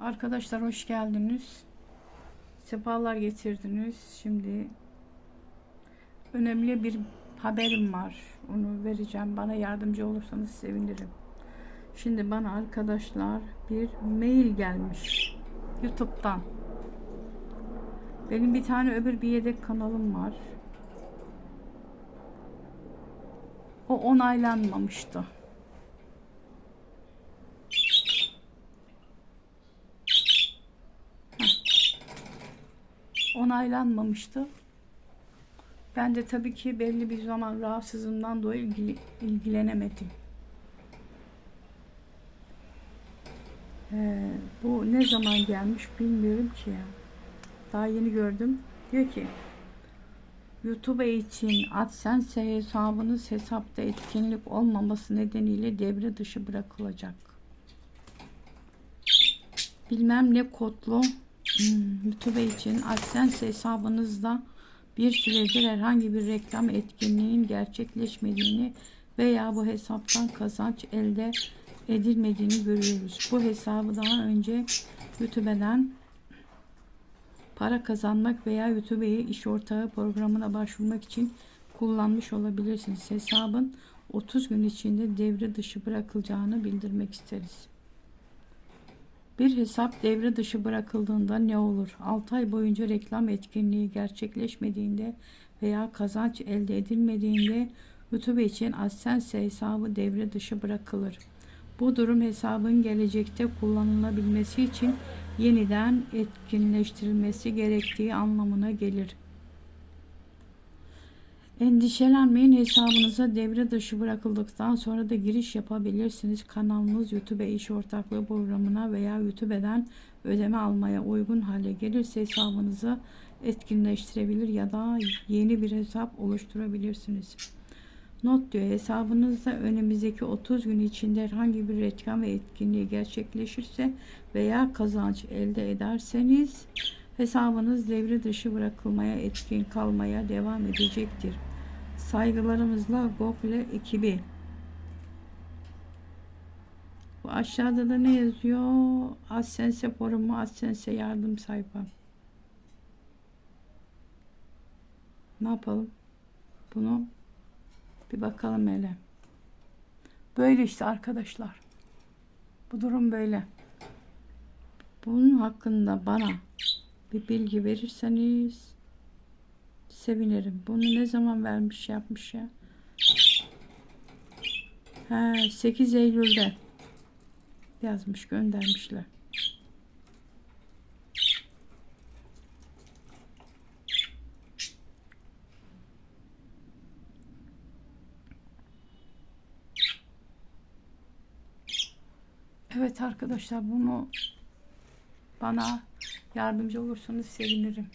Arkadaşlar hoş geldiniz. Sefalar getirdiniz. Şimdi önemli bir haberim var. Onu vereceğim. Bana yardımcı olursanız sevinirim. Şimdi bana arkadaşlar bir mail gelmiş. YouTube'dan. Benim bir tane öbür bir yedek kanalım var. O onaylanmamıştı. Onaylanmamıştı. Ben de tabii ki belli bir zaman rahatsızlığımdan dolayı ilgili, ilgilenemedim. Ee, bu ne zaman gelmiş bilmiyorum ki ya. Daha yeni gördüm. Diyor ki YouTube için AdSense hesabınız hesapta etkinlik olmaması nedeniyle devre dışı bırakılacak. Bilmem ne kodlu Hmm, YouTube için AdSense hesabınızda bir süredir herhangi bir reklam etkinliğinin gerçekleşmediğini veya bu hesaptan kazanç elde edilmediğini görüyoruz. Bu hesabı daha önce YouTube'den para kazanmak veya YouTube'ye iş ortağı programına başvurmak için kullanmış olabilirsiniz. Hesabın 30 gün içinde devre dışı bırakılacağını bildirmek isteriz. Bir hesap devre dışı bırakıldığında ne olur? 6 ay boyunca reklam etkinliği gerçekleşmediğinde veya kazanç elde edilmediğinde YouTube için AdSense hesabı devre dışı bırakılır. Bu durum hesabın gelecekte kullanılabilmesi için yeniden etkinleştirilmesi gerektiği anlamına gelir. Endişelenmeyin hesabınıza devre dışı bırakıldıktan sonra da giriş yapabilirsiniz. Kanalınız YouTube iş ortaklığı programına veya YouTube'den ödeme almaya uygun hale gelirse hesabınızı etkinleştirebilir ya da yeni bir hesap oluşturabilirsiniz. Not diyor hesabınızda önümüzdeki 30 gün içinde herhangi bir reklam ve etkinliği gerçekleşirse veya kazanç elde ederseniz hesabınız devre dışı bırakılmaya etkin kalmaya devam edecektir. Saygılarımızla Google ekibi. Bu aşağıda da ne yazıyor? AdSense forumu, AdSense yardım sayfa. Ne yapalım? Bunu bir bakalım hele. Böyle işte arkadaşlar. Bu durum böyle. Bunun hakkında bana bir bilgi verirseniz sevinirim. Bunu ne zaman vermiş yapmış ya? Ha, 8 Eylül'de yazmış göndermişler. Evet arkadaşlar bunu bana yardımcı olursanız sevinirim.